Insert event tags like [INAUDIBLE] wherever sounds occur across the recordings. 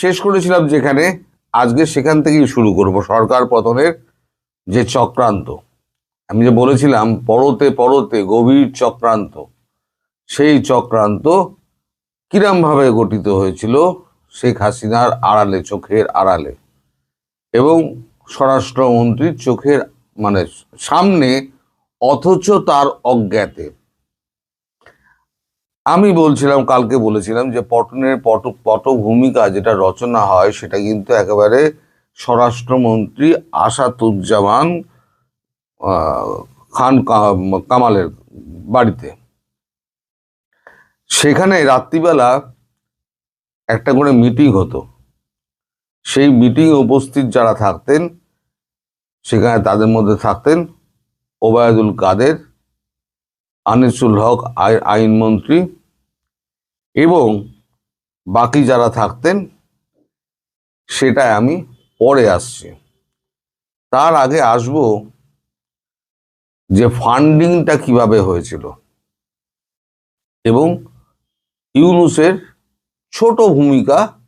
শেষ করেছিলাম যেখানে, আজকে সেখান থেকেই শুরু করব। সরকার পতনের যে চক্রান্ত, আমি যে বলেছিলাম, পরতে পরতে গভীর চক্রান্ত, সেই চক্রান্ত কিরমভাবে গঠিত হয়েছিল শেখ হাসিনার আড়ালে, চোখের আড়ালে এবং স্বরাষ্ট্রমন্ত্রীর চোখের মানে সামনে অথচ তার অজ্ঞাতে। আমি বলছিলাম কালকে বলেছিলাম যে পটনের পট পটভূমিকা যেটা রচনা হয় সেটা কিন্তু একেবারে স্বরাষ্ট্রমন্ত্রী আসাদুজ্জামান আহ, খান কামালের বাড়িতে। সেখানে রাত্রিবেলা একটা করে মিটিং হতো। সেই মিটিংয়ে উপস্থিত যারা থাকতেন সেখানে তাদের মধ্যে থাকতেন ওবায়দুল কাদের আনিসুল হক আই- আইনমন্ত্রী এবং বাকি যারা থাকতেন, সেটাই আমি পরে আসছি। তার আগে আসব যে ফান্ডিংটা কীভাবে হয়েছিল এবং ইউনুসের ছোট ভূমিকা,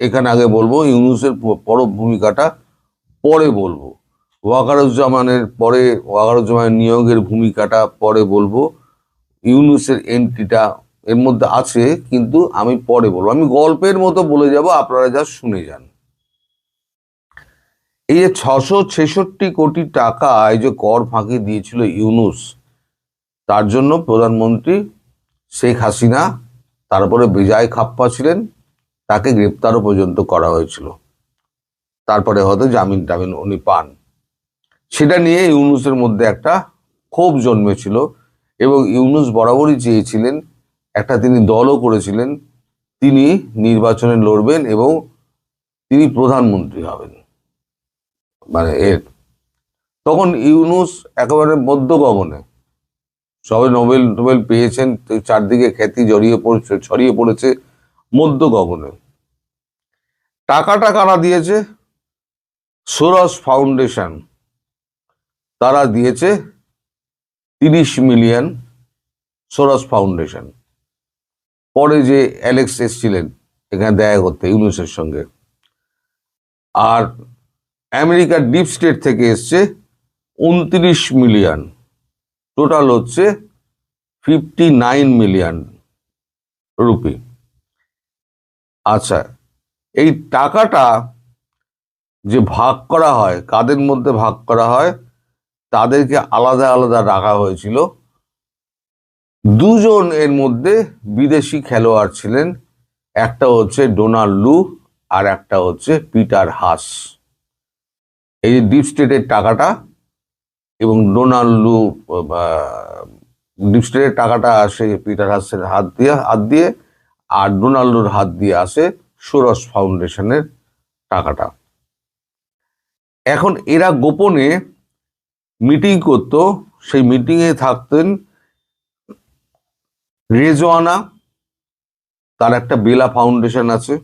এখানে আগে বলব, ইউনুসের প- বড় ভূমিকাটা পরে বলব। ওয়াকারুজ্জামানের পরে, ওয়াকারুজ্জামানের নিয়োগের ভূমিকাটা পরে বলব। ইউনুসের এন্ট্রিটা এর মধ্যে আছে, কিন্তু আমি পরে বলব। আমি গল্পের মতো বলে যাব, আপনারা যা শুনে যান। এই যে ছশো ছেষট্টি কোটি টাকা এই যে কর ফাঁকি দিয়েছিল ইউনুস, তার জন্য প্রধানমন্ত্রী শেখ হাসিনা তারপরে বিজয় খাপ্পা ছিলেন, তাকে গ্রেপ্তারও পর্যন্ত করা হয়েছিল। তারপরে হয়তো জামিন টামিন উনি পান। সেটা নিয়ে ইউনুসের মধ্যে একটা ক্ষোভ জন্মেছিল এবং ইউনুস বরাবরই চেয়েছিলেন, একটা তিনি দলও করেছিলেন, তিনি নির্বাচনে লড়বেন এবং তিনি প্রধানমন্ত্রী হবেন। মানে এর। তখন ইউনুস একেবারে মধ্য গগনে সবে নোবেল টোবেল পেয়েছেন, চারদিকে খ্যাতি জড়িয়ে পড়ছে, ছড়িয়ে পড়েছে মধ্য গগনে টাকাটা কারা দিয়েছে? Soros Foundation. তারা দিয়েছে তিরিশ মিলিয়ন সোরস ফাউন্ডেশন। পরে যে অ্যালেক্স এসছিলেন, এখানে দেখা করতে ইউনুসের সঙ্গে। আর আমেরিকার ডিপ স্টেট থেকে এসছে উনত্রিশ মিলিয়ন। টোটাল হচ্ছে ফিফটি নাইন মিলিয়ন রুপি। আচ্ছা এই টাকাটা যে ভাগ করা হয়, কাদের মধ্যে ভাগ করা হয়? তাদেরকে আলাদা আলাদা রাখা হয়েছিল। দুজন এর মধ্যে বিদেশি খেলোয়াড় ছিলেন। একটা হচ্ছে ডোনাল্ড লু আর একটা হচ্ছে পিটার হাস। এই যে ডিপ স্টেটের টাকাটা এবং ডোনাল্ড লু ডিপ স্টেটের টাকাটা আসে পিটার হাসের হাত দিয়ে হাত দিয়ে আর ডোনাল্ডোর হাত দিয়ে আসে সোরস ফাউন্ডেশনের টাকাটা। এখন এরা গোপনে মিটিং করত, সেই মিটিংয়ে থাকতেন রেজওয়ানা, তার একটা বেলা ফাউন্ডেশন আছে।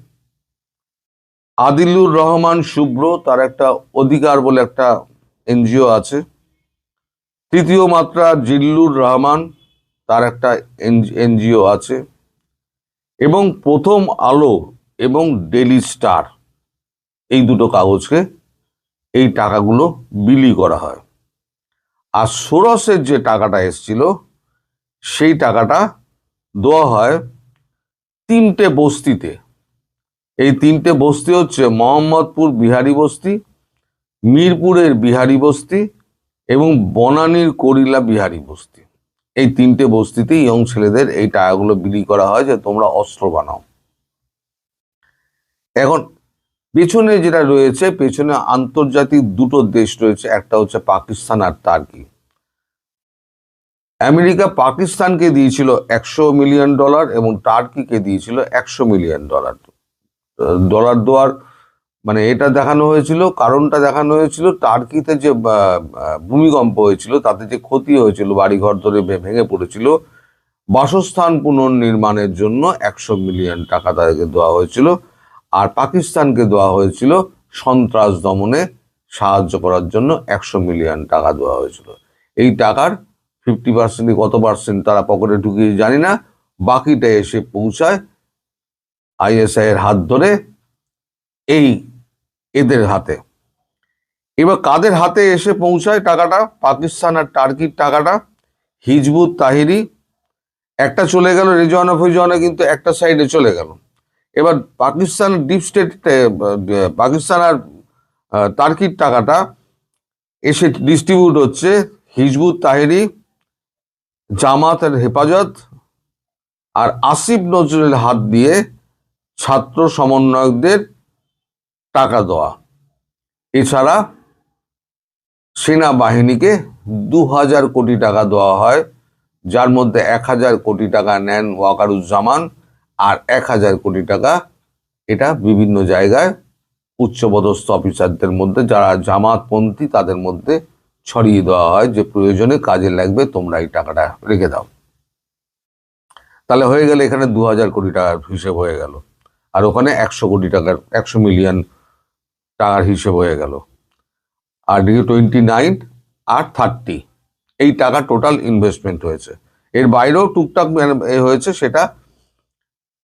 আদিলুর রহমান শুভ্র, তার একটা অধিকার বলে একটা এনজিও আছে। তৃতীয় মাত্রা জিল্লুর রহমান, তার একটা এনজিও আছে। এবং প্রথম আলো এবং ডেলি স্টার, এই দুটো কাগজকে, এই টাকাগুলো বিলি করা হয়। আর সোরসের যে টাকাটা এসছিল, সেই টাকাটা দেওয়া হয় তিনটে বস্তিতে। এই তিনটে বস্তি হচ্ছে মোহাম্মদপুর বিহারি বস্তি, মিরপুরের বিহারি বস্তি এবং বনানীর করিলা বিহারি বস্তি। এই তিনটে বস্তিতে ইয়ং ছেলেদের এই টাকাগুলো বিলি করা হয় যে তোমরা অস্ত্র বানাও। এখন পেছনে যেটা রয়েছে, পেছনে আন্তর্জাতিক দুটো দেশ রয়েছে, একটা হচ্ছে পাকিস্তান আর তার্কি। আমেরিকা পাকিস্তানকে দিয়েছিল একশো মিলিয়ন ডলার এবং টার্কিকে দিয়েছিল একশো মিলিয়ন ডলার। ডলার দেওয়ার মানে এটা দেখানো হয়েছিল, কারণটা দেখানো হয়েছিল, টার্কিতে যে ভূমিকম্প হয়েছিল, তাতে যে ক্ষতি হয়েছিল, বাড়িঘর ধরে ভেঙে পড়েছিল, বাসস্থান পুনর্নির্মাণের জন্য একশো মিলিয়ন টাকা তাদেরকে দেওয়া হয়েছিল আর পাকিস্তানকে দেওয়া হয়েছিল সন্ত্রাস দমনে সাহায্য করার জন্য একশো মিলিয়ন টাকা দেওয়া হয়েছিল। এই টাকার ফিফটি পার্সেন্ট কত পার্সেন্ট তারা পকেটে ঢুকিয়ে জানি না, বাকিটা এসে পৌঁছায় আইএসআই এর হাত ধরে এই এদের হাতে। এবার কাদের হাতে এসে পৌঁছায় টাকাটা? পাকিস্তান আর টার্কির টাকাটা, হিজবুত, তাহিরি। একটা চলে গেল রেজওয়ানা ফৈজওয়ানা, কিন্তু একটা সাইডে চলে গেল। এবার পাকিস্তান ডিপ স্টেট পাকিস্তান আর টার্কির টাকাটা এসে ডিস্ট্রিবিউট হচ্ছে হিজবুত, তাহিরি জামাতের হেফাজত আর আসিফ নজরুলের হাত দিয়ে ছাত্র সমন্বয়কদের টাকা দেওয়া। এছাড়া সেনাবাহিনীকে দু হাজার কোটি টাকা দেওয়া হয়, যার মধ্যে এক হাজার কোটি টাকা নেন ওয়াকারুজ্জামান আর এক হাজার কোটি টাকা এটা বিভিন্ন জায়গায় উচ্চপদস্থ অফিসারদের মধ্যে, যারা জামাতপন্থী তাদের মধ্যে ছড়িয়ে দেওয়া হয় যে প্রয়োজনে কাজে লাগবে, তোমরা এই টাকাটা রেখে দাও। তাহলে হয়ে গেলে এখানে দু হাজার কোটি টাকার হিসেব হয়ে গেল। আর ওখানে একশো কোটি টাকার, একশো মিলিয়ন টাকার হিসেব হয়ে গেল। আর ডিউ টোয়েন্টি নাইন আর থার্টি, এই টাকা টোটাল ইনভেস্টমেন্ট হয়েছে। এর বাইরেও টুকটাক মানে হয়েছে, সেটা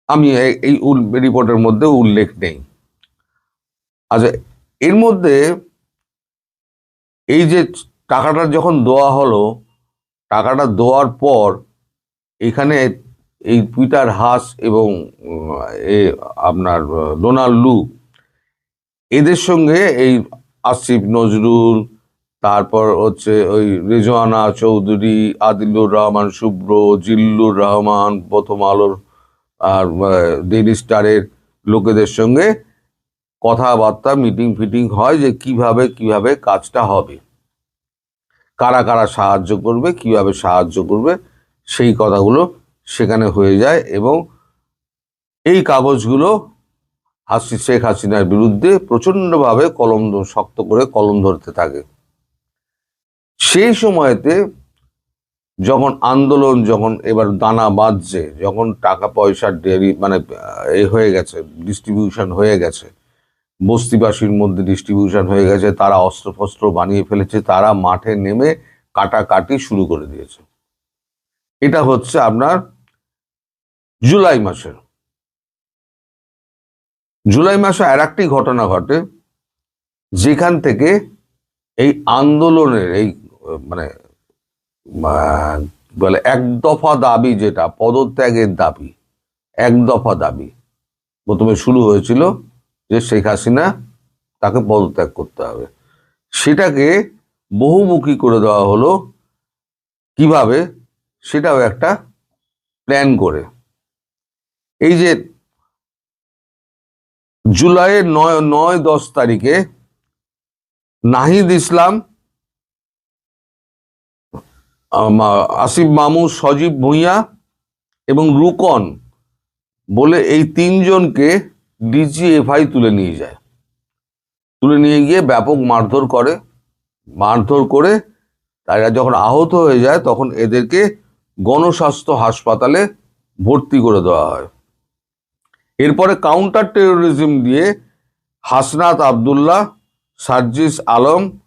আমি এই রিপোর্টের মধ্যে উল্লেখ নেই। আচ্ছা এর মধ্যে এই যে টাকাটা যখন দেওয়া হলো, টাকাটা দেওয়ার পর এখানে এই পিটার হাস এবং এ আপনার ডোনাল্ড লু, এদের সঙ্গে এই আসিফ নজরুল, তারপর হচ্ছে ওই রেজওয়ানা চৌধুরী, আদিলুর রহমান শুভ্র, জিল্লুর রহমান, প্রথম আলোর, আর ডেইলি স্টারের লোকেদের সঙ্গে কথাবার্তা মিটিং ফিটিং হয় যে কীভাবে কীভাবে কাজটা হবে। কারা কারা সাহায্য করবে, কীভাবে সাহায্য করবে, সেই কথাগুলো সেখানে হয়ে যায় এবং এই কাগজগুলো হাসি, শেখ হাসিনার বিরুদ্ধে প্রচণ্ডভাবে কলম শক্ত করে কলম ধরতে থাকে। সেই সময়তে যখন আন্দোলন যখন এবার দানা বাঁধছে, যখন টাকা পয়সার ডেরি মানে এ হয়ে গেছে ডিস্ট্রিবিউশন হয়ে গেছে বস্তিবাসীর মধ্যে ডিস্ট্রিবিউশন হয়ে গেছে, তারা অস্ত্রফস্ত্র বানিয়ে ফেলেছে, তারা মাঠে নেমে কাটাকাটি শুরু করে দিয়েছে। এটা হচ্ছে আপনার জুলাই মাসের। জুলাই মাসে আর একটি ঘটনা ঘটে, যেখান থেকে এই আন্দোলনের এই মানে বলে এক দফা দাবি যেটা, পদত্যাগের দাবি, এক দফা দাবি প্রথমে শুরু হয়েছিল যে শেখ হাসিনা তাকে পদত্যাগ করতে হবে। সেটাকে বহুমুখী করে দেওয়া হলো কীভাবে? সেটাও একটা প্ল্যান করে। এই যে জুলাইয়ের নয় নয়, দশ তারিখে নাহিদ ইসলাম আসিফ মামু, সজীব ভুঁইয়া এবং রুকন বলে এই তিনজনকে ডিজিএফআই তুলে নিয়ে যায়। তুলে নিয়ে গিয়ে ব্যাপক মারধর করে মারধর করে তারা যখন আহত হয়ে যায় তখন এদেরকে গণস্বাস্থ্য হাসপাতালে ভর্তি করে দেওয়া হয়। এরপরে কাউন্টার টেরোরিজম দিয়ে হাসনাত আবদুল্লাহ সার্জিস আলম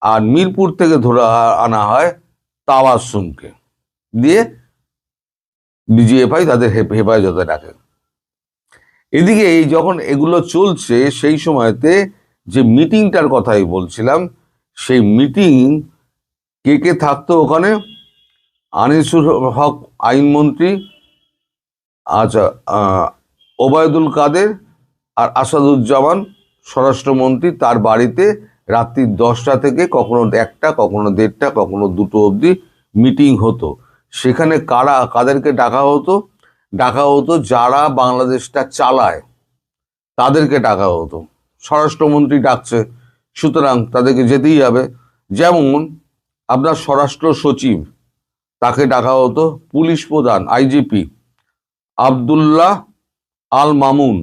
আর মিরপুর থেকে ধরে আনা হয় তাওয়াসুমকে দিয়ে ডিজিএফআই তাদের হেফ- হেফাজতে রাখে। এদিকে যখন এগুলো চলছে, সেই সময়তে যে মিটিংটার কথাই বলছিলাম, সেই মিটিং কে কে থাকতো ওখানে? আনিসুর হক আইনমন্ত্রী আচ্ছা ওবায়দুল কাদের আর আসাদুজ্জামান, স্বরাষ্ট্রমন্ত্রী তার বাড়িতে রাত্রি দশটা থেকে কখনো একটা, কখনো দেড়টা, কখনো দুটো অবধি মিটিং হতো। সেখানে কারা, কাদেরকে ডাকা হতো? ডাকা হতো, যারা বাংলাদেশটা চালায়, তাদেরকে ডাকা হতো। স্বরাষ্ট্রমন্ত্রী ডাকছে, সুতরাং তাদেরকে যেতেই হবে। যেমন আপনার স্বরাষ্ট্র সচিব, তাকে ডাকা হতো পুলিশ প্রধান, আইজিপি, আবদুল্লাহ আল মামুন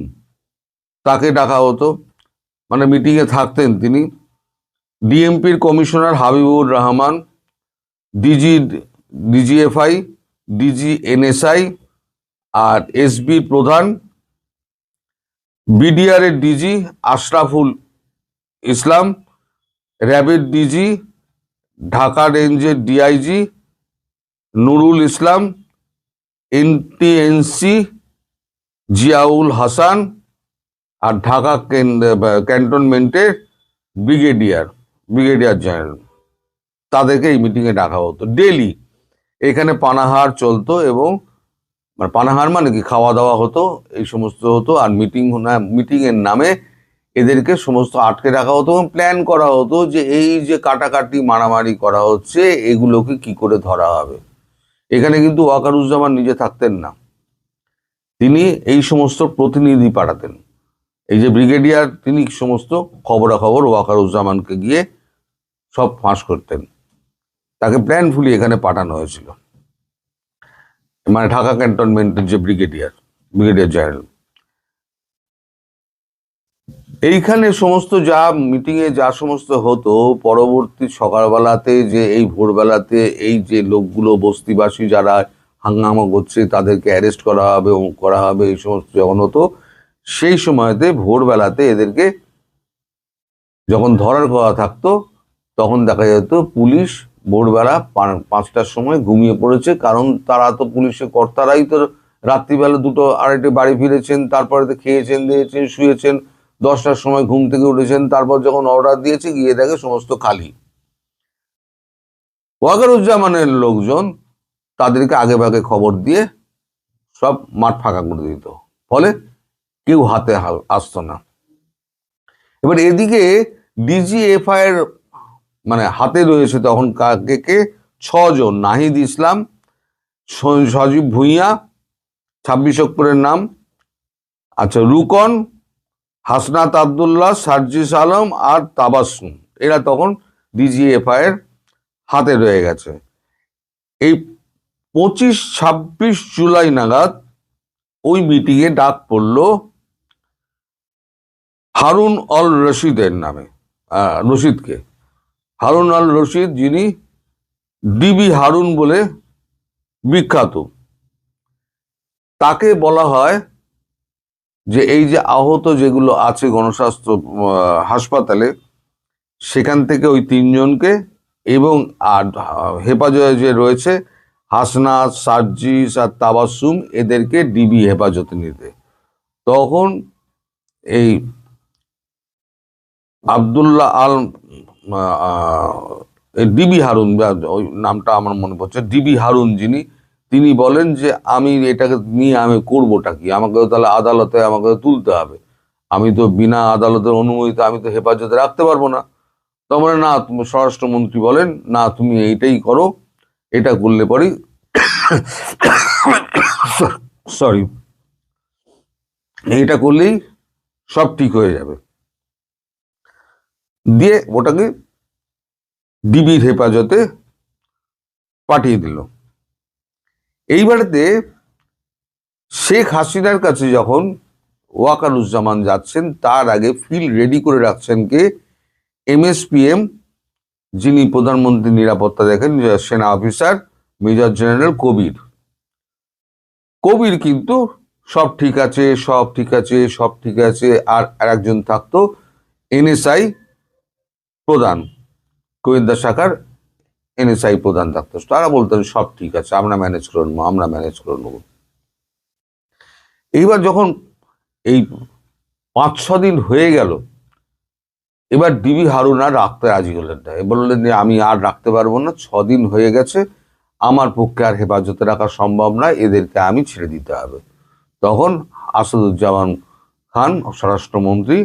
তাকে ডাকা হতো। মানে মিটিংয়ে থাকতেন তিনি। ডিএমপির commissioner Habibur Rahman, DG, DGFI, DG NSI আর এসবি প্রধান বিডিআর এর ডিজি আশরাফুল ইসলাম র্যাবের ডিজি ঢাকা রেঞ্জের ডিআইজি নুরুল ইসলাম এনটিএনসি জিয়াউল হাসান আর ঢাকা ক্যান্টনমেন্টের ব্রিগেডিয়ার ব্রিগেডিয়ার জেনারেল তাদেরকে এই মিটিংয়ে ডাকা হতো। ডেলি এখানে পানাহার চলতো এবং মানে পানাহার মানে কি? খাওয়া দাওয়া হতো, এই সমস্ত হতো, আর মিটিং মিটিং এর নামে এদেরকে সমস্ত আটকে রাখা হতো এবং প্ল্যান করা হতো যে এই যে কাটাকাটি, মারামারি করা হচ্ছে, এগুলোকে কি করে ধরা হবে? এখানে কিন্তু ওয়াকারুজ্জামান নিজে থাকতেন না। তিনি এই সমস্ত প্রতিনিধি পাঠাতেন। এই যে ব্রিগেডিয়ার তিনি সমস্ত খবরাখবর ওয়াকারুজ্জামানকে গিয়ে সব ফাঁস করতেন। তাকে প্ল্যানফুলি এখানে পাঠানো হয়েছিল। মানে ঢাকা ক্যান্টনমেন্টের যে ব্রিগেডিয়ার ব্রিগেডিয়ার জেনারেল এইখানে সমস্ত যা মিটিং এ যা সমস্ত হতো, পরবর্তী সকালবেলাতে যে এই ভোরবেলাতে এই যে লোকগুলো, বস্তিবাসী যারা হাঙ্গামা করছে, তাদেরকে অ্যারেস্ট করা হবে করা হবে, এই সমস্ত যখন হতো, সেই সময়তে ভোরবেলাতে এদেরকে যখন ধরার কথা থাকতো, তখন দেখা যেত পুলিশ ভোরবেলা পাঁচটার সময় ঘুমিয়ে পড়েছে, কারণ তারা তো পুলিশের কর্তারাই তো রাত্রিবেলা দুটো আড়াইটে বাড়ি ফিরেছেন, তারপরে তো খেয়েছেন, দিয়েছেন, শুয়েছেন, দশটার সময় ঘুম থেকে উঠেছেন, তারপর যখন অর্ডার দিয়েছে, গিয়ে দেখে সমস্ত খালি। ওয়াকারুজ্জামানের লোকজন তাদেরকে আগে ভাগে খবর দিয়ে সব মাঠ ফাঁকা করে দিত, ফলে কেউ হাতে আসতো না। এবার এদিকে ডিজিএফআই এর মানে হাতে রয়েছে তখন কাকে কে? ছজন। নাহিদ ইসলাম সজীব ভুঁইয়া, ছাব্বিশ অক্টোবরের নাম। আচ্ছা রুকন, হাসনাত আবদুল্লাহ, সার্জিস আলম আর তাবাসুম এরা তখন ডিজিএফআই এর হাতে রয়ে গেছে। এই পঁচিশ, ছাব্বিশ জুলাই নাগাদ ওই মিটিংয়ে ডাক পড়ল হারুন অল রশিদের নামে রশিদকে। হারুন আল রশিদ যিনি ডিবি হারুন বলে বিখ্যাত। তাকে বলা হয় যে এই যে আহত যেগুলো আছে গণস্বাস্থ্য হাসপাতালে, সেখান থেকে ওই তিনজনকে এবং আর হেফাজতে যে রয়েছে হাসনাত সার্জিস আর তাবাসুম এদেরকে ডিবি হেফাজতে নিতে। তখন এই আবদুল্লাহ আল ডিবি হারুন ওই নামটা আমার মনে পড়ছে ডিবি হারুন যিনি, তিনি বলেন যে আমি এটাকে নিয়ে আমি করবোটা কি? আমাকে তাহলে আদালতে আমাকে তুলতে হবে। আমি তো বিনা আদালতের অনুমতিতে আমি তো হেফাজতে রাখতে পারব না। তখন না, তুমি স্বরাষ্ট্রমন্ত্রী বলেন, না, তুমি এইটাই করো, এটা করলে পরে [COUGHS] সরি, এইটা করলেই সব ঠিক হয়ে যাবে। দিয়ে ওটাকে ডিবির হেফাজতে পাঠিয়ে দিল। এইবারেতে শেখ হাসিনার কাছে যখন ওয়াকারুজ্জামান যাচ্ছেন, তার আগে ফিল রেডি করে রাখছেন কে? এমএসপিএম, যিনি প্রধানমন্ত্রী নিরাপত্তা দেখেন সেনা officer major general Kabir. Kabir কিন্তু সব ঠিক আছে, সব ঠিক আছে, সব ঠিক আছে, আর আরেকজন থাকতো, এনএসআই প্রধান গোয়েন্দা শাখার এনএসআই প্রধান থাকতো তারা বলতেন, সব ঠিক আছে, আমরা ম্যানেজ করে নেব, আমরা ম্যানেজ করে নেব। এইবার যখন এই পাঁচ, ছ দিন হয়ে গেল, এবার ডিবি হারুন আর রাখতে রাজি হলেন না। বললেন যে, আমি আর রাখতে পারব না, ছ দিন হয়ে গেছে, আমার পক্ষে আর হেফাজতে রাখা সম্ভব নয়, এদেরকে আমি ছেড়ে দিতে হবে। তখন আসাদুজ্জামান খান, স্বরাষ্ট্রমন্ত্রী,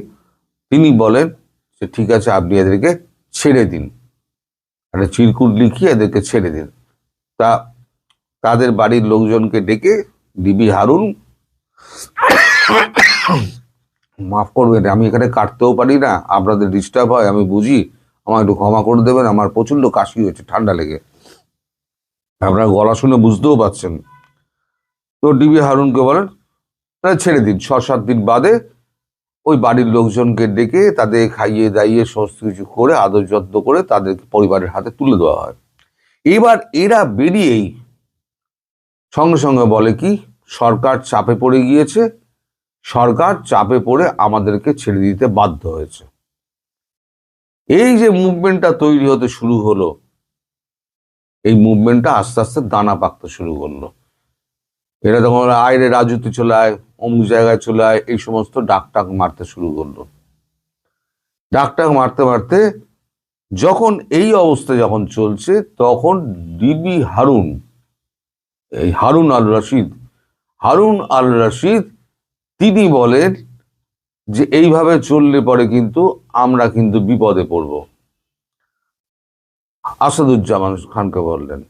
তিনি বলেন যে ঠিক আছে, আপনি এদেরকে ছেড়ে দিন। একটা চিরকুট লিখিয়ে এদেরকে ছেড়ে দিন। তা তাদের বাড়ির লোকজনকে ডেকে ডিবি হারুন, মাফ করবেন, আমি এখানে কাটতেও পারি না, আপনাদের ডিস্টার্ব হয়, আমি বুঝি আমার একটু ক্ষমা করে দেবেন, আমার প্রচণ্ড কাশি হয়েছে, ঠান্ডা লেগে। আপনার গলা শুনে বুঝতেও পারছেন তো ডিবি হারুনকে বলেন তাহলে ছেড়ে দিন। ছ সাত দিন বাদে ওই বাড়ির লোকজনকে ডেকে তাদের খাইয়ে দাইয়ে সমস্ত কিছু করে, আদর যত্ন করে তাদেরকে পরিবারের হাতে তুলে দেওয়া হয়। এবার এরা বেরিয়েই সঙ্গে সঙ্গে বলে কি, সরকার চাপে পড়ে গিয়েছে, সরকার চাপে পড়ে আমাদেরকে ছেড়ে দিতে বাধ্য হয়েছে। এই যে মুভমেন্টটা তৈরি হতে শুরু হলো, এই মুভমেন্টটা আস্তে আস্তে দানা পাকতে শুরু করল। এরা তখন আয় রে রাজুতে চলে আয় অমুক জায়গায় চলে আয় এই সমস্ত ডাক টাক মারতে শুরু করল। ডাক টাক মারতে মারতে যখন এই অবস্থা যখন চলছে, তখন ডিবি হারুন, এই হারুন আল রশিদ, হারুন আল রশিদ তিনি বলেন যে এইভাবে চললে পরে কিন্তু আমরা কিন্তু বিপদে পড়ব। আসাদুজ্জামান খানকে বললেন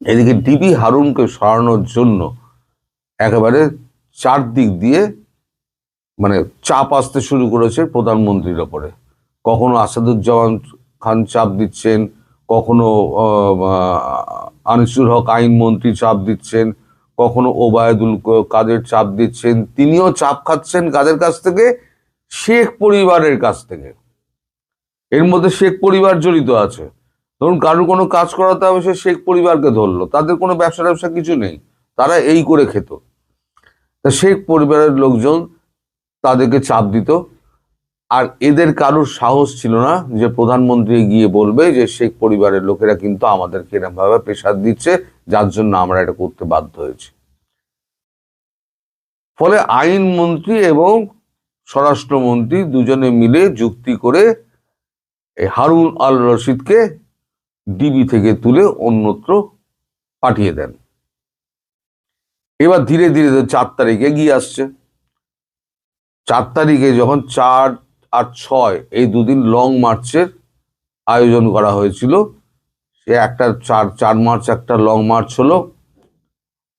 এদিকে ডিবি হারুনকে সরানোর জন্য একেবারে চারদিক দিয়ে মানে চাপ আসতে শুরু করেছে প্রধানমন্ত্রীর ওপরে। কখনো আসাদুজ্জামান খান চাপ দিচ্ছেন, কখনো আনিসুল হক আইনমন্ত্রী চাপ দিচ্ছেন, কখনো ওবায়দুল কাদের চাপ দিচ্ছেন, তিনিও চাপ খাচ্ছেন কাদের কাছ থেকে? শেখ পরিবারের কাছ থেকে। এর মধ্যে শেখ পরিবার জড়িত আছে। ধরুন কারোর কোনো কাজ করাতে হবে, সে শেখ পরিবারকে ধরলো, তাদের কোনো ব্যবসা ব্যবসা কিছু নেই, তারা এই করে খেত। তা শেখ পরিবারের লোকজন তাদেরকে চাপ দিত, আর এদের কারোর সাহস ছিল না যে প্রধানমন্ত্রী গিয়ে বলবে যে শেখ পরিবারের লোকেরা কিন্তু আমাদেরকে এরকম ভাবে প্রেশার দিচ্ছে, যার জন্য আমরা এটা করতে বাধ্য হয়েছি। ফলে আইনমন্ত্রী এবং স্বরাষ্ট্রমন্ত্রী দুজনে মিলে যুক্তি করে হারুন আল রশিদকে ডিবি থেকে তুলে অন্যত্র পাঠিয়ে দেন। এবার ধীরে ধীরে চার তারিখে গিয়ে আসছে। চার তারিখে যখন চার আর ছয় এই দুদিন লং মার্চের আয়োজন করা হয়েছিল, সে একটা চার চার মার্চ একটা লং মার্চ হলো।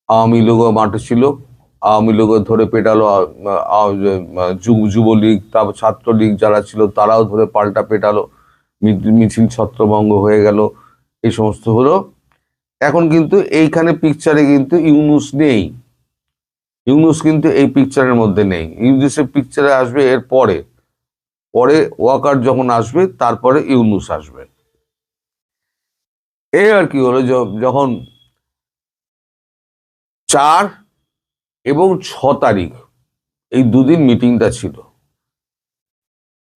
আওয়ামী লীগও মাঠে ছিল আওয়ামী লীগও ধরে পেটালো যুবলীগ, তারপর ছাত্রলীগ যারা ছিল তারাও ধরে পাল্টা পেটালো। মিছিল ছত্রভঙ্গ হয়ে গেল, এই সমস্ত হলো। এখন কিন্তু এইখানে পিকচারে কিন্তু ইউনুস নেই। ইউনুস কিন্তু এই পিকচারের মধ্যে নেই। ইউনুসের পিকচারে আসবে এর পরে। পরে ওয়াকার যখন আসবে, তারপরে ইউনুস আসবে। এই আর কি হলো যখন চার এবং ছ তারিখ, এই দুদিন মিটিংটা ছিল।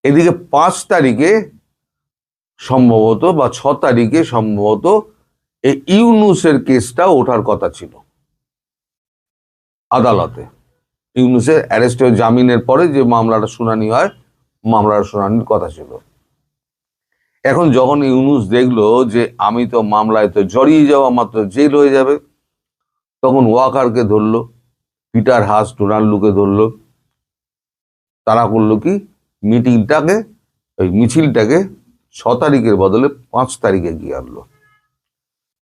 এদিকে পাঁচ তারিখে সম্ভবত বা ছ তারিখে সম্ভবত এই ইউনুসের কেসটা ওঠার কথা ছিল। আদালতে। ইউনুসের অ্যারেস্ট জামিনের পরে যে মামলাটা শুনানি হয়, মামলার শুনানির কথা ছিল। এখন যখন ইউনুস দেখল যে আমি তো মামলায় তো জড়িয়ে যাওয়া মাত্র জেল হয়ে যাবে, তখন ওয়াকারকে ধরলো, পিটার হাস ডোনাল্ডুকে ধরলো। তারা করল কি? মিটিংটাকে, ওই মিছিলটাকে ছ তারিখের বদলে পাঁচ তারিখে গিয়ে আনলো।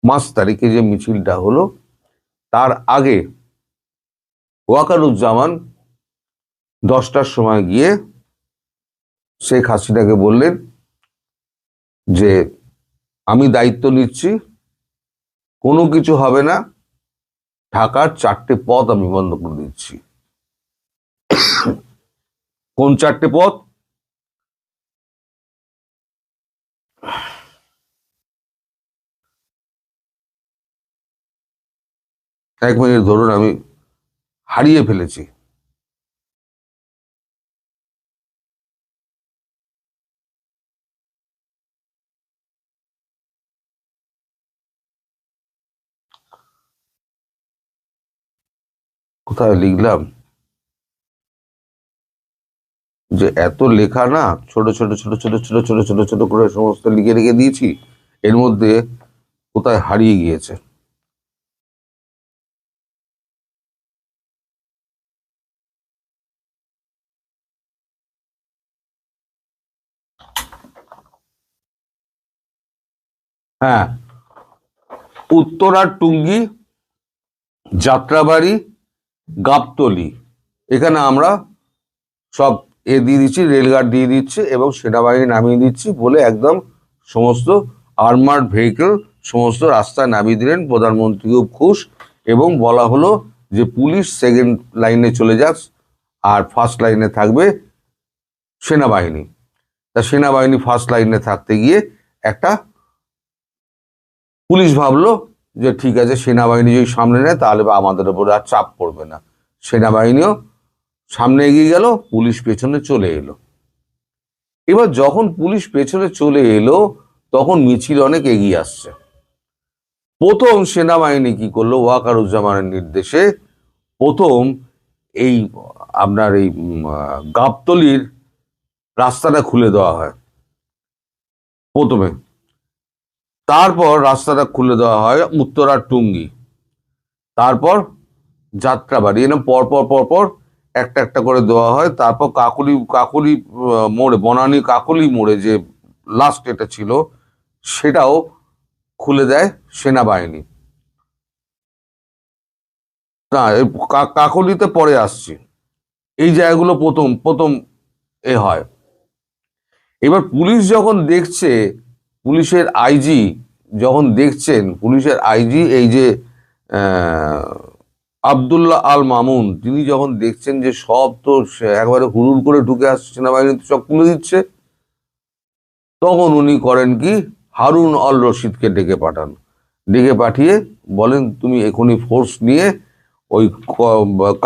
পাঁচ তারিখে যে মিছিলটা হলো, তার আগে ওয়াকারুজ্জামান দশটার সময় গিয়ে শেখ হাসিনাকে বললেন যে, আমি দায়িত্ব নিচ্ছি, কোনো কিছু হবে না, ঢাকার চারটে পথ আমি বন্ধ করে দিচ্ছি। কোন চারটে পথ? এক মিনিট ধরুন, আমি হারিয়ে ফেলেছি। কোথায় লিখলাম? যে এত লেখা না, ছোট ছোট ছোট ছোট ছোট ছোট ছোট ছোট করে সমস্ত লিখে রেখে দিয়েছি, এর মধ্যে কোথায় হারিয়ে গিয়েছে? হ্যাঁ। উত্তরার টুঙ্গি যাত্রাবাড়ি, গাবতলি। এখানে আমরা সব এ দিয়ে দিচ্ছি, রেলগার্ড দিয়ে দিচ্ছি এবং সেনাবাহিনী নামিয়ে দিচ্ছি বলে একদম সমস্ত আর্মার্ড ভেহিকেল, সমস্ত রাস্তায় নামিয়ে দিলেন প্রধানমন্ত্রীও খুশ এবং বলা হলো যে পুলিশ সেকেন্ড লাইনে চলে যাক আর ফার্স্ট লাইনে থাকবে সেনাবাহিনী। তা সেনাবাহিনী ফার্স্ট লাইনে থাকতে গিয়ে একটা পুলিশ ভাবলো যে ঠিক আছে, সেনাবাহিনী যদি সামনে নেয়, তাহলে আমাদের উপরে আর চাপ পড়বে না। সেনাবাহিনীও সামনে এগিয়ে গেল, পুলিশ পেছনে চলে এলো। এবার যখন পুলিশ পেছনে চলে এলো, তখন মিছিল অনেক এগিয়ে আসছে। প্রথম সেনাবাহিনী কি করল? ওয়াকারুজ্জামানের নির্দেশে প্রথম এই আপনার এই গাবতলির রাস্তাটা খুলে দেওয়া হয়। প্রথমে তারপর রাস্তাটা খুলে দেওয়া হয় উত্তরার টুঙ্গি। তারপর যাত্রাবাড়ি এরকম পর পর পর পর একটা একটা করে দেওয়া হয়। তারপর কাকুলি কাকুলি মোড়ে, বনানী কাকুলি মোড়ে যে লাস্ট এটা ছিল, সেটাও খুলে দেয় সেনাবাহিনী। না কাকলিতে পরে আসছি। এই জায়গাগুলো প্রথম প্রথম এ হয়। এবার পুলিশ যখন দেখছে পুলিশের আইজি যখন দেখছেন, পুলিশের আইজি এই যে আবদুল্লাহ আল মামুন, তিনি যখন দেখছেন যে সব তো একবারে হুড়ুর করে ঢুকে আসছে, সেনাবাহিনী তো সব খুলে দিচ্ছে, তখন উনি করেন কি, হারুন অল রশিদকে ডেকে পাঠান। ডেকে পাঠিয়ে বলেন, তুমি এখনই ফোর্স নিয়ে ওই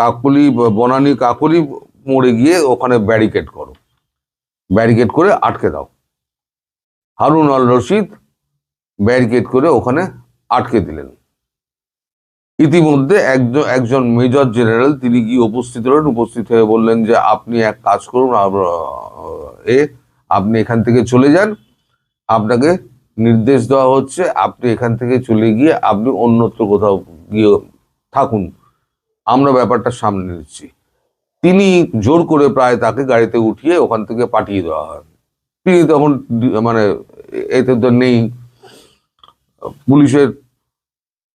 কাকলি, বনানী কাকলি মোড়ে গিয়ে ওখানে ব্যারিকেড করো। ব্যারিকেড করে আটকে দাও। হারুন আল রশিদ ব্যারিকেড করে ওখানে আটকে দিলেন। ইতিমধ্যে একজন একজন মেজর জেনারেল তিনি গিয়ে উপস্থিত হলেন, উপস্থিত হয়ে বললেন যে, আপনি এক কাজ করুন এ, আপনি এখান থেকে চলে যান। আপনাকে নির্দেশ দেওয়া হচ্ছে, আপনি এখান থেকে চলে গিয়ে আপনি অন্যত্র কোথাও গিয়ে থাকুন। আমরা ব্যাপারটা সামনে নিচ্ছি। তিনি জোর করে প্রায় তাকে গাড়িতে উঠিয়ে ওখান থেকে পাঠিয়ে দেওয়া হয়। তিনি তখন মানে এতে তো নেই। পুলিশের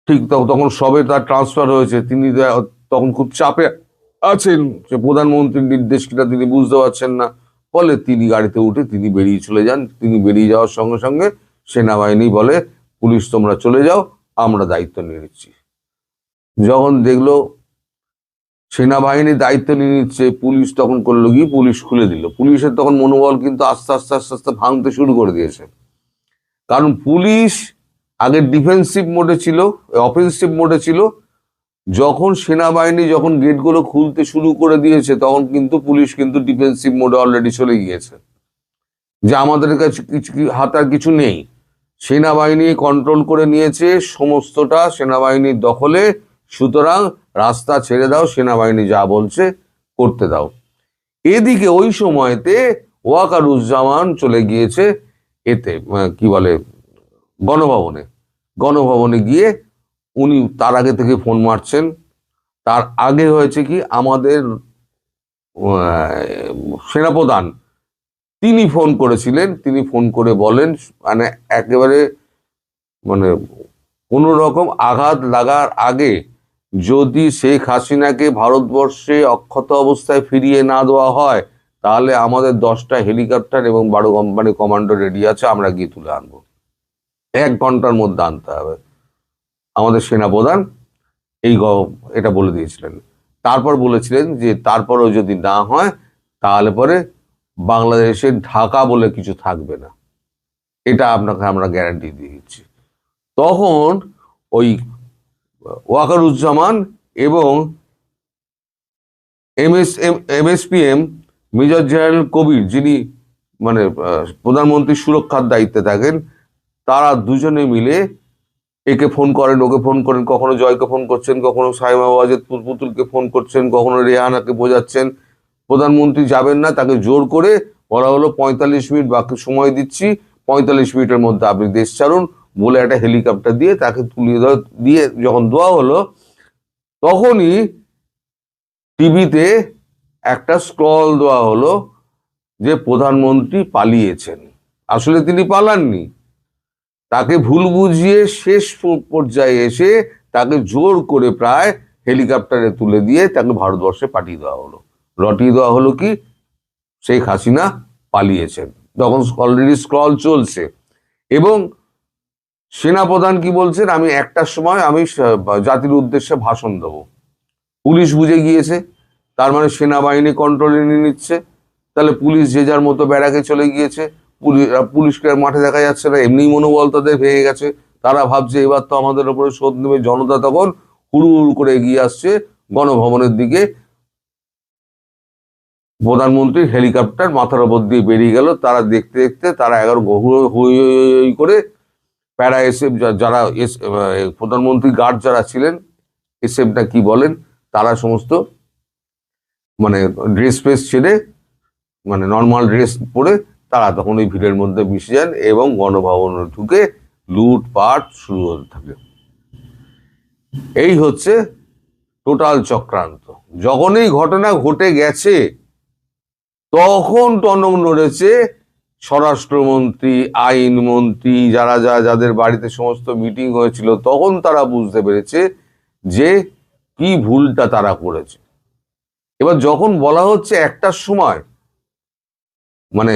ঠিক তখন সবে তার ট্রান্সফার হয়েছে। তিনি তখন খুব চাপে আছেন যে প্রধানমন্ত্রীর নির্দেশ কিনা তিনি বুঝতে পারছেন না। ফলে তিনি গাড়িতে উঠে তিনি বেরিয়ে চলে যান। তিনি বেরিয়ে যাওয়ার সঙ্গে সঙ্গে সেনাবাহিনী বলে, পুলিশ, তোমরা চলে যাও, আমরা দায়িত্ব নিয়ে নিচ্ছি। যখন দেখল সেনাবাহিনী দায়িত্ব নিয়ে নিচ্ছে, পুলিশ তখন করল কি? পুলিশ খুলে দিল। পুলিশের তখন মনোবল কিন্তু আস্তে আস্তে আস্তে আস্তে ভাঙতে শুরু করে দিয়েছে। কারণ পুলিশ আগে ডিফেন্সিভ মোডে ছিল, অফেন্সিভ মোডে ছিল। যখন সেনাবাহিনী যখন গেটগুলো খুলতে শুরু করে দিয়েছে, তখন কিন্তু পুলিশ কিন্তু ডিফেন্সিভ মোডে অলরেডি চলে গিয়েছে। যে আমাদের কাছে কিছু কি- হাতে আর কিছু নেই। সেনাবাহিনী কন্ট্রোল করে নিয়েছে, সমস্তটা সেনাবাহিনীর দখলে সুতরাং রাস্তা ছেড়ে দাও সেনাবাহিনী যা বলছে করতে দাও। এদিকে ওই সময়তে ওয়াকারুজ্জামান চলে গিয়েছে এতে আহ, কি বলে গণভবনে। গণভবনে গিয়ে উনি তার আগে থেকে ফোন মারছেন। তার আগে হয়েছে কি আমাদের সেনাপ্রধান তিনি ফোন করেছিলেন তিনি ফোন করে বলেন মানে একেবারে মানে কোনো রকম আঘাত লাগার আগে যদি শেখ হাসিনাকে ভারতবর্ষে অক্ষত অবস্থায় ফিরিয়ে না দেওয়া হয়, তাহলে আমাদের দশটা হেলিকপ্টার এবং বারো কোম্পানি কমান্ডো রেডি আছে, আমরা গিয়ে তুলে আনব। এক ঘণ্টার মধ্যে আনতে হবে। আমাদের সেনাপ্রধান এই এটা বলে দিয়েছিলেন। তারপর বলেছিলেন যে তারপরও যদি না হয়, তাহলে পরে বাংলাদেশের ঢাকা বলে কিছু থাকবে না। এটা আপনাকে, আমরা গ্যারান্টি দিয়ে দিচ্ছি। তখন ওই ওয়াকারুজ্জামান এবং M S MSPM major general Kabir যিনি মানে আহ, প্রধানমন্ত্রীর সুরক্ষার দায়িত্বে থাকেন তারা দুজনে মিলে একে ফোন করেন ওকে ফোন করেন কখনো জয়কে ফোন করছেন কখনো সাইমা ওয়াজেদ পুত- পুতুলকে ফোন করছেন কখনো রেহানাকে বোঝাচ্ছেন। প্রধানমন্ত্রী যাবেন না তাকে জোর করে বলা হলো পঁয়তাল্লিশ মিনিট বাকি সময় দিচ্ছি পঁয়তাল্লিশ মিনিটের মধ্যে আপনি দেশ ছাড়ুন। বলে একটা হেলিকপ্টার দিয়ে তাকে তুলিয়ে দেওয়া দিয়ে যখন দেওয়া হলো, তখনই টিভিতে একটা স্ক্রল দেওয়া হলো যে প্রধানমন্ত্রী পালিয়েছেন। আসলে তিনি পালাননি। তাকে ভুল বুঝিয়ে শেষ পর্যায়ে এসে তাকে জোর করে প্রায় হেলিকপ্টারে তুলে দিয়ে তাকে ভারতবর্ষে পাঠিয়ে দেওয়া হলো। রটিয়ে দেওয়া হলো কি? শেখ হাসিনা পালিয়েছেন। তখন অলরেডি স্ক্রল চলছে। এবং সেনাপ্রধান কি বলছেন? আমি একটার সময় আমি জাতির উদ্দেশ্যে ভাষণ দেব। পুলিশ বুঝে গিয়েছে, তার মানে সেনাবাহিনী কন্ট্রোলে নিয়ে নিচ্ছে। তাহলে পুলিশ যে যার মতো ব্যারাকে চলে গিয়েছে, পুলি- পুলিশকে মাঠে দেখা যাচ্ছে না, এমনি মনোবল তাদের ভেঙে গেছে। তারা ভাবছে এবার তো আমাদের উপরে শোধ নেবে জনতা তখন হুড়ু হুড়ু করে এগিয়ে আসছে গণভবনের দিকে। প্রধানমন্ত্রীর হেলিকপ্টার মাথার উপর দিয়ে বেরিয়ে গেল। তারা দেখতে দেখতে তারা এগারো হই করে প্যারা এসএফ যারা এস- প্রধানমন্ত্রী গার্ড যারা ছিলেন, এসএফ না কি বলেন, তারা সমস্ত মানে ড্রেস ফ্রেস ছেড়ে মানে নর্মাল ড্রেস পরে তারা তখন ওই ভিড়ের মধ্যে মিশে যান এবং গণভবনে ঢুকে লুটপাট শুরু হতে থাকে। এই হচ্ছে টোটাল চক্রান্ত। যখন এই ঘটনা ঘটে গেছে, তখন টনক নড়েছে স্বরাষ্ট্রমন্ত্রী, আইনমন্ত্রী, যারা যা যাদের বাড়িতে সমস্ত মিটিং হয়েছিল, তখন তারা বুঝতে পেরেছে যে কি ভুলটা তারা করেছে। এবার যখন বলা হচ্ছে একটার সময় মানে